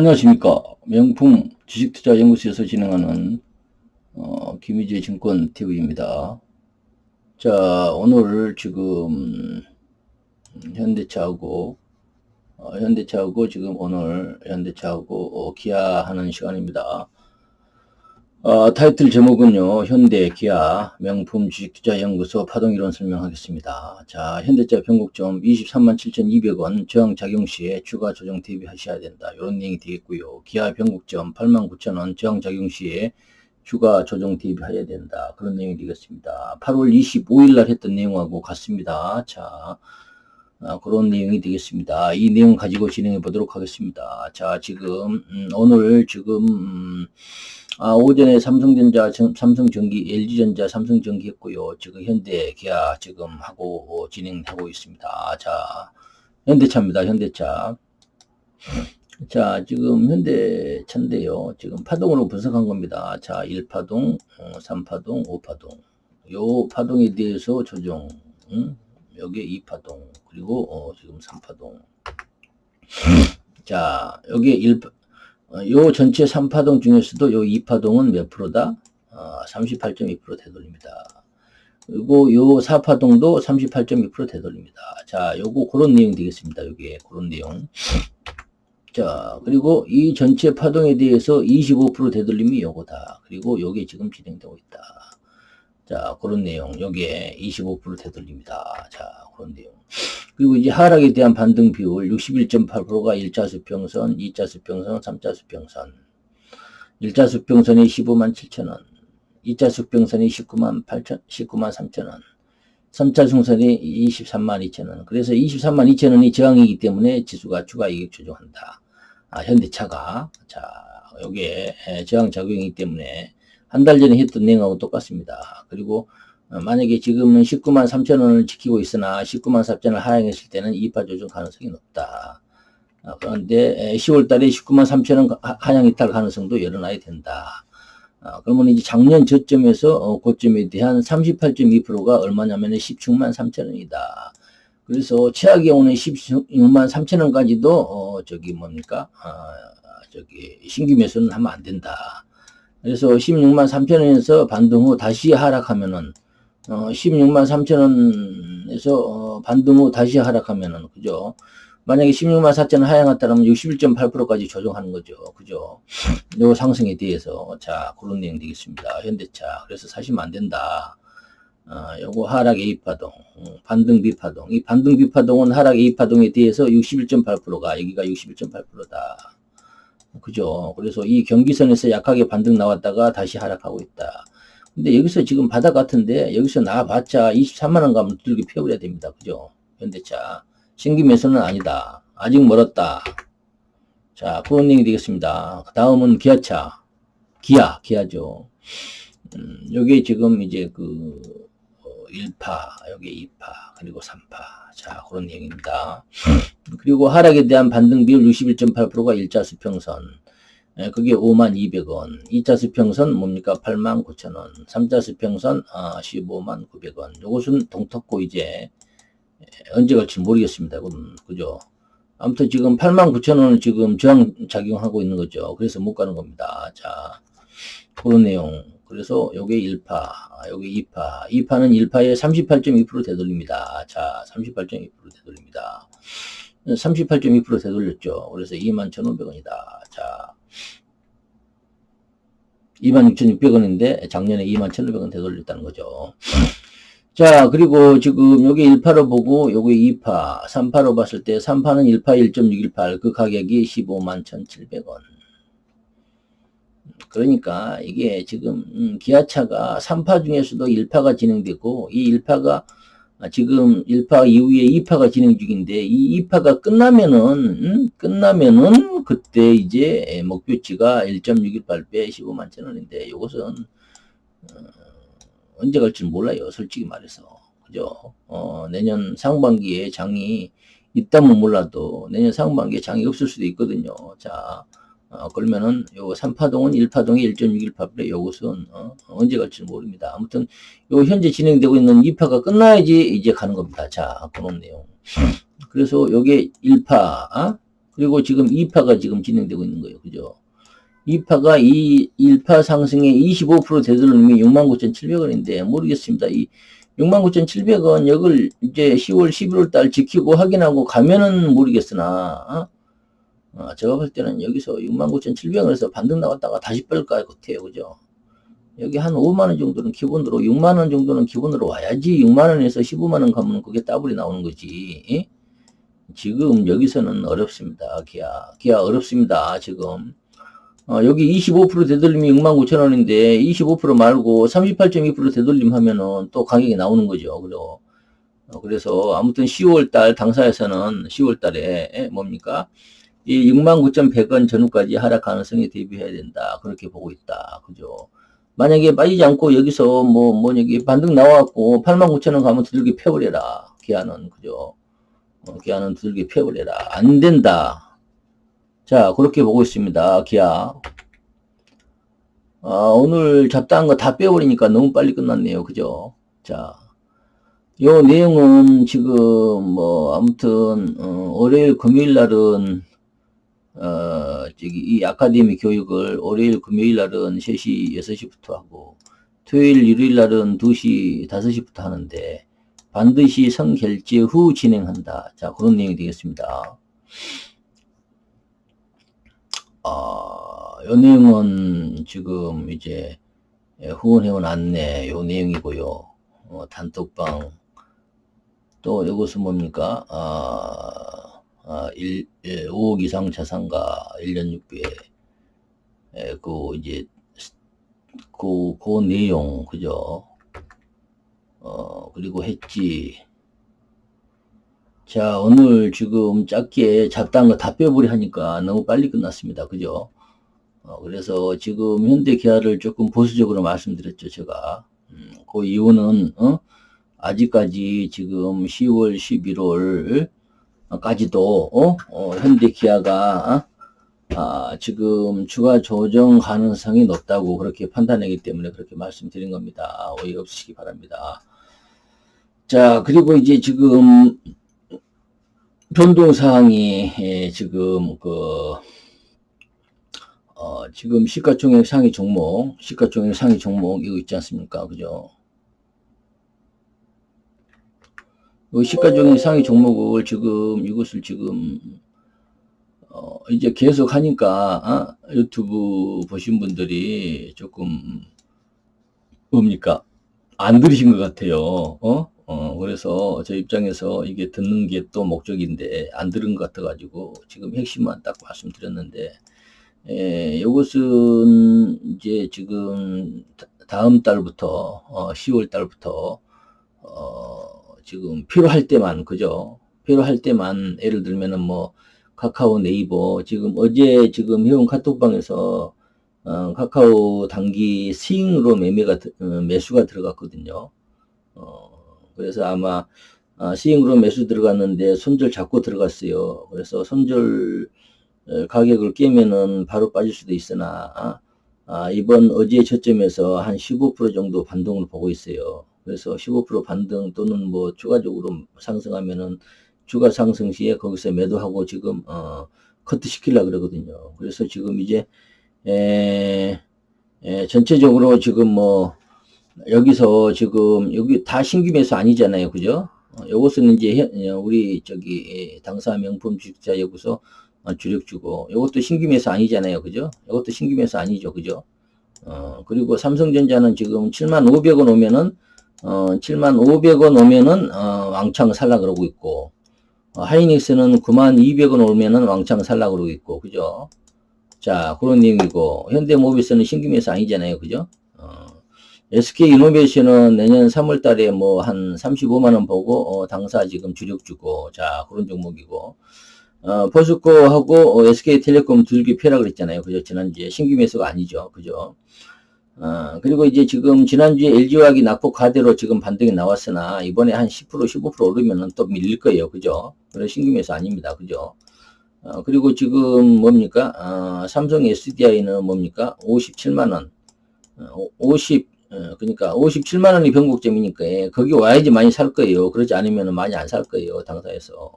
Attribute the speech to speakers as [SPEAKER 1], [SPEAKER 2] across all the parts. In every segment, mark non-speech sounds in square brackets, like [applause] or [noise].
[SPEAKER 1] 안녕하십니까. 명품 주식투자연구소에서 진행하는 어, 김희재 증권 TV입니다. 자, 오늘 지금 현대차하고 어, 현대차하고 지금 오늘 현대차하고 어, 기아하는 시간입니다. 어, 타이틀 제목은요, 현대, 기아, 명품 주식투자연구소 파동이론 설명하겠습니다. 자, 현대차 변곡점 23만 7,200원 저항 작용 시에 추가 조정 대비하셔야 된다. 이런 내용이 되겠고요. 기아 변곡점 8만 9천원 저항 작용 시에 추가 조정 대비해야 된다. 그런 내용이 되겠습니다. 8월 25일 날 했던 내용하고 같습니다. 자, 아, 그런 내용이 되겠습니다. 이 내용 가지고 진행해 보도록 하겠습니다. 자, 지금 음, 오늘 지금 음, 아, 오전에 삼성전자, 삼성전기, LG전자, 삼성전기 했고요. 지금 현대, 기아 지금 하고 진행하고 있습니다. 자, 현대차입니다. 현대차. 자, 지금 현대차인데요. 지금 파동으로 분석한 겁니다. 자, 1파동, 3파동, 어, 5파동. 요 파동에 대해서 조정. 응? 여기에 2파동 그리고 어, 지금 3파동 [laughs] 자 여기에 1, 어, 요 전체 3파동 중에서도 요 2파동은 몇 프로다? 어, 38.2% 되돌립니다. 그리고 요 4파동도 38.2% 되돌립니다. 자, 요거 그런 내용 되겠습니다. 여기에 그런 내용. [laughs] 자, 그리고 이 전체 파동에 대해서 25% 되돌림이 요거다. 그리고 요게 지금 진행되고 있다. 자, 그런 내용. 여기에 25% 되돌립니다. 자, 그런 내용. 그리고 이제 하락에 대한 반등 비율 61.8%가 1차 수평선, 2차 수평선, 3차 수평선. 1차 수평선이 15만 7천원, 2차 수평선이 19만 8천, 19만 3천원, 3차 승선이 23만 2천원. 그래서 23만 2천원이 저항이기 때문에 지수가 추가 이익 조정한다. 아, 현대차가. 자, 여기에 저항 작용이기 때문에 한 달 전에 했던 내용하고 똑같습니다. 그리고 어, 만약에 지금은 19만 3천 원을 지키고 있으나 19만 4천 원을 하향했을 때는 2파 조정 가능성이 높다. 어, 그런데 10월 달에 19만 3천 원 하향했다 가능성도 일어나야 된다. 어, 그러면 이제 작년 저점에서 고점에 대한 38.2%가 얼마냐면 16만 3천 원이다. 그래서 최악의 오는 16만 3천 원까지도 어 저기 뭡니까? 아, 저기 신규 매수는 하면 안 된다. 그래서 16만 3천 원에서 반등 후 다시 하락하면은 어 16만 3천 원에서 어 반등 후 다시 하락하면은 그죠? 만약에 16만 4천 원 하향했다면 61.8%까지 조정하는 거죠. 그죠? 요 상승에 대해서 자 그런 내용 되겠습니다. 현대차 그래서 사시면 안 된다. 어, 요거 하락 A파동, 어, 반등 B파동. 이 반등 B파동은 하락 A파동에 대해서 61.8%가 여기가 61.8%다. 그죠. 그래서 이 경기선에서 약하게 반등 나왔다가 다시 하락하고 있다. 근데 여기서 지금 바닥 같은데 여기서 나봤자 23만원 가면 두들겨 펴버려야 됩니다. 그죠. 현대차. 신규 매수는 아니다. 아직 멀었다. 자, 얘기 되겠습니다. 그 다음은 기아차. 기아, 기아죠. 음, 요게 지금 이제 그, 1파, 어, 여기 2파, 그리고 3파. 자, 그런 내용입니다. 그리고 하락에 대한 반등 비율 61.8%가 1차 수평선. 예, 그게 5만 200원. 2차 수평선 뭡니까? 8만 9천원. 3차 수평선 아, 15만 900원. 요것은 동탁고 이제 예, 언제 갈지 모르겠습니다. 그죠? 아무튼 지금 8만 9천원을 지금 저항 작용하고 있는 거죠. 그래서 못 가는 겁니다. 자, 그런 내용. 그래서 요게 1파, 요게 2파. 2파는 1파에 38.2% 되돌립니다. 자, 38.2% 되돌립니다. 38.2% 되돌렸죠. 그래서 21,500원이다. 자, 26,600원인데 작년에 21,500원 되돌렸다는 거죠. [laughs] 자, 그리고 지금 요게 1파로 보고 요게 2파, 3파로 봤을 때 3파는 1파 1.618, 그 가격이 15만 1,700원. 그러니까 이게 지금 음, 기아차가 3파 중에서도 1파가 진행되고 이 1파가 지금 1파 이후에 2파가 진행 중인데 이 2파가 끝나면은 음, 끝나면은 그때 이제 목표치가 1.618배 15만 천 원인데 이것은 어, 언제 갈지 몰라요 솔직히 말해서. 그죠? 어, 내년 상반기에 장이 있다면 몰라도 내년 상반기에 장이 없을 수도 있거든요. 자 어, 그러면은 요 3파동은 1파동이 1.61파인데 요것은 어, 언제 갈지 모릅니다. 아무튼 요 현재 진행되고 있는 2파가 끝나야지 이제 가는 겁니다. 자, 그런 내용. 그래서 요게 1파, 어? 그리고 지금 2파가 지금 진행되고 있는 거예요. 그죠? 2파가 이 1파 상승에 25% 되돌림이 69,700원인데 모르겠습니다. 이 69,700원 여기를 이제 10월 11월 달 지키고 확인하고 가면은 모르겠으나 어? 어, 제가 볼 때는 여기서 69,700원에서 반등 나왔다가 다시 뺄것 같아요. 그죠? 여기 한 5만원 정도는 기본으로 6만원 정도는 기본으로 와야지 6만원에서 15만원 가면 그게 더블이 나오는 거지. 예? 지금 여기서는 어렵습니다. 기아. 기아 어렵습니다. 지금. 어, 여기 25% 되돌림이 69,000원인데 25% 말고 38.2% 되돌림 하면은 또 가격이 나오는 거죠. 그죠? 어, 그래서 아무튼 10월 달 당사에서는 10월 달에 뭡니까? 이 69,100원 전후까지 하락 가능성에 대비해야 된다. 그렇게 보고 있다. 그죠? 만약에 빠지지 않고 여기서 뭐, 뭐, 여기 반등 나와갖고 89,000원 가면 두들기 패버려라. 기아는, 그죠? 어, 기아는 두들기 패버려라. 안 된다. 자, 그렇게 보고 있습니다. 기아. 아, 오늘 잡다한 거 다 빼버리니까 너무 빨리 끝났네요. 그죠? 자, 요 내용은 지금 뭐 아무튼 어, 월요일 금요일 날은 어, 저기 이 아카데미 교육을 월요일 금요일 날은 3시 6시부터 하고 토요일 일요일 날은 2시 5시부터 하는데 반드시 성결제 후 진행한다. 자, 그런 내용이 되겠습니다. 아, 요 내용은 지금 이제 후원회원 안내 요 내용이고요. 어, 단톡방 또 이것은 뭡니까? 아, 아 1, 1, 5억 이상 자산가 1년 6배 에, 그 이제 그, 그 내용 그죠? 어, 그리고 했지 자, 오늘 지금 짧게 잡다한 거 다 빼버리 하니까 너무 빨리 끝났습니다. 그죠? 어, 그래서 지금 현대 기아를 조금 보수적으로 말씀드렸죠, 제가. 음, 그 이유는, 어? 아직까지 지금 10월, 11월, 까지도, 어? 어, 현대 기아가, 어? 아, 지금 추가 조정 가능성이 높다고 그렇게 판단하기 때문에 그렇게 말씀드린 겁니다. 오해 없으시기 바랍니다. 자, 그리고 이제 지금 변동 사항이 예, 지금 그 어, 지금 시가총액 상위 종목, 시가총액 상위 종목 이거 있지 않습니까? 그죠? 이 시가총액 상위 종목을 지금 이것을 지금 어, 이제 계속 하니까 어? 유튜브 보신 분들이 조금 뭡니까 안 들으신 것 같아요. 어? 어, 그래서 저 입장에서 이게 듣는 게 또 목적인데 안 들은 것 같아가지고 지금 핵심만 딱 말씀드렸는데, 에, 이것은 이제 지금 다음 달부터, 어, 10월 달부터, 어, 지금 필요할 때만, 그죠? 필요할 때만, 예를 들면은 뭐, 카카오 네이버, 지금 어제 지금 회원 카톡방에서, 어, 카카오 단기 스윙으로 매매가, 어, 매수가 들어갔거든요. 어, 그래서 아마 아, 시행으로 매수 들어갔는데 손절 잡고 들어갔어요. 그래서 손절 어, 가격을 깨면은 바로 빠질 수도 있으나 아, 아 이번 어제 저점에서 한 15% 정도 반등을 보고 있어요. 그래서 15% 반등 또는 뭐 추가적으로 상승하면은 주가 상승 시에 거기서 매도하고 지금 어 커트 시키려 그러거든요. 그래서 지금 이제 에, 에 전체적으로 지금 뭐 여기서 지금 여기 다 신규 매수 아니잖아요. 그죠? 어, 요것은 이제 어, 우리 저기 예, 당사 명품 주식자 여기서 어, 주력 주고 요것도 신규 매수 아니잖아요. 그죠? 요것도 신규 매수 아니죠. 그죠? 어, 그리고 삼성전자는 지금 7만 500원 오면은 어, 7만 500원 오면은 어, 왕창 살라 그러고 있고 어, 하이닉스는 9만 200원 오면은 왕창 살라 그러고 있고 그죠? 자, 그런 내용이고 현대모비스는 신규 매수 아니잖아요. 그죠? SK 이노베이션은 내년 3월 달에 뭐 한 35만원 보고, 어, 당사 지금 주력 주고, 자, 그런 종목이고, 어, 포스코하고 어, SK텔레콤 둘기 펴라 그랬잖아요. 그죠? 지난주에 신규 매수가 아니죠. 그죠? 어, 그리고 이제 지금 지난주에 LG화학이 낙폭 가대로 지금 반등이 나왔으나 이번에 한 10% 15% 오르면은 또 밀릴 거예요. 그죠? 그래 신규 매수 아닙니다. 그죠? 어, 그리고 지금 뭡니까? 어, 삼성 SDI는 뭡니까? 57만원. 어, 50, 어, 그러니까 57만 원이 변곡점이니까 예, 거기 와야지 많이 살 거예요. 그렇지 않으면 많이 안 살 거예요. 당사에서.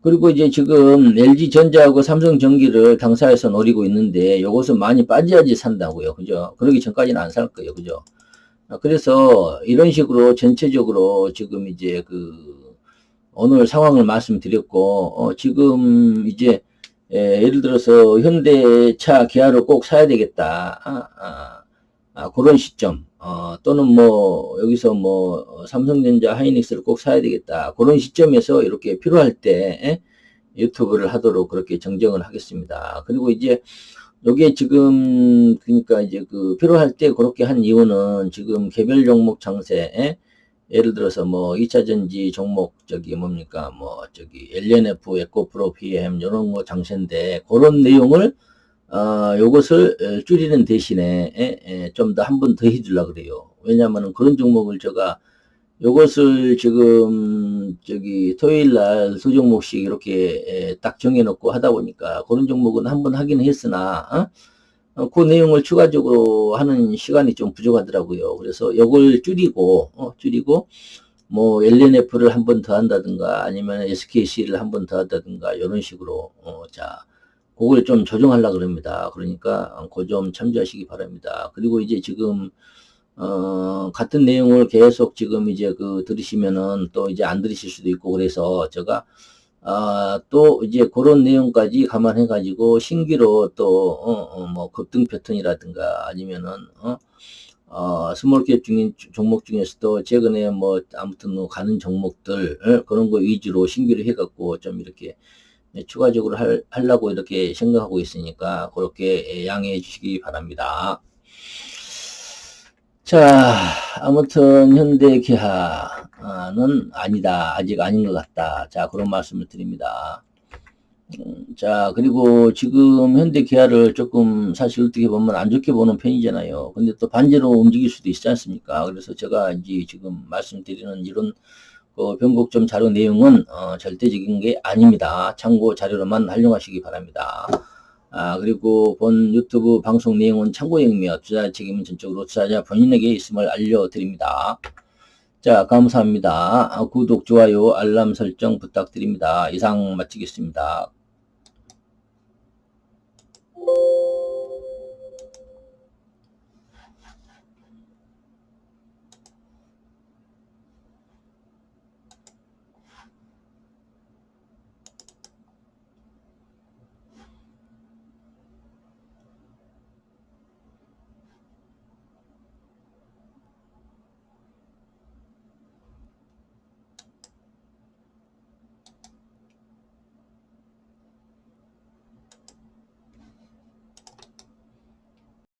[SPEAKER 1] 그리고 이제 지금 LG전자하고 삼성전기를 당사에서 노리고 있는데 요것은 많이 빠져야지 산다고요. 그죠? 그러기 전까지는 안 살 거예요. 그죠? 아, 그래서 이런 식으로 전체적으로 지금 이제 그 오늘 상황을 말씀드렸고 어 지금 이제 예, 예를 들어서 현대차 기아를 꼭 사야 되겠다. 아, 아, 아, 그런 시점. 어, 또는 뭐 여기서 뭐 삼성전자 하이닉스를 꼭 사야 되겠다. 그런 시점에서 이렇게 필요할 때 에? 유튜브를 하도록 그렇게 정정을 하겠습니다. 그리고 이제 요게 지금 그러니까 이제 그 필요할 때 그렇게 한 이유는 지금 개별 종목 장세 예를 들어서 뭐 2차전지 종목 저기 뭡니까 뭐 저기 LNF, 에코프로, PM 이런 거 장세인데 그런 내용을 어, 요것을 줄이는 대신에 좀 더 한 번 더 해주려 그래요. 왜냐하면 그런 종목을 제가 요것을 지금 저기 토요일 날 두 종목씩 이렇게 딱 정해놓고 하다 보니까 그런 종목은 한 번 하긴 했으나 어? 어, 그 내용을 추가적으로 하는 시간이 좀 부족하더라고요. 그래서 이걸 줄이고 어, 줄이고 뭐 LNF를 한 번 더 한다든가 아니면 SKC를 한 번 더 한다든가 이런 식으로 어, 자 그걸 좀 조정하려 그럽니다. 그러니까 그점 참조하시기 바랍니다. 그리고 이제 지금 어, 같은 내용을 계속 지금 이제 그 들으시면은 또 이제 안 들으실 수도 있고 그래서 제가 아, 또 이제 그런 내용까지 감안해 가지고 신기로 또, 어, 어, 뭐, 급등 패턴이라든가 아니면은, 어, 어, 스몰캡 중인 종목 중에서도 최근에 뭐, 아무튼 뭐, 가는 종목들, 어, 그런 거 위주로 신기로 해갖고 좀 이렇게 추가적으로 할, 하려고 이렇게 생각하고 있으니까 그렇게 양해해 주시기 바랍니다. 자, 아무튼 현대기아는 아니다. 아직 아닌 것 같다. 자, 그런 말씀을 드립니다. 음, 자, 그리고 지금 현대기아를 조금 사실 어떻게 보면 안 좋게 보는 편이잖아요. 근데 또 반대로 움직일 수도 있지 않습니까? 그래서 제가 이제 지금 말씀드리는 이런 그 변곡점 자료 내용은 어, 절대적인 게 아닙니다. 참고 자료로만 활용하시기 바랍니다. 아, 그리고 본 유튜브 방송 내용은 참고용이며 투자 책임은 전적으로 투자자 본인에게 있음을 알려드립니다. 자, 감사합니다. 아, 구독, 좋아요, 알람 설정 부탁드립니다. 이상 마치겠습니다.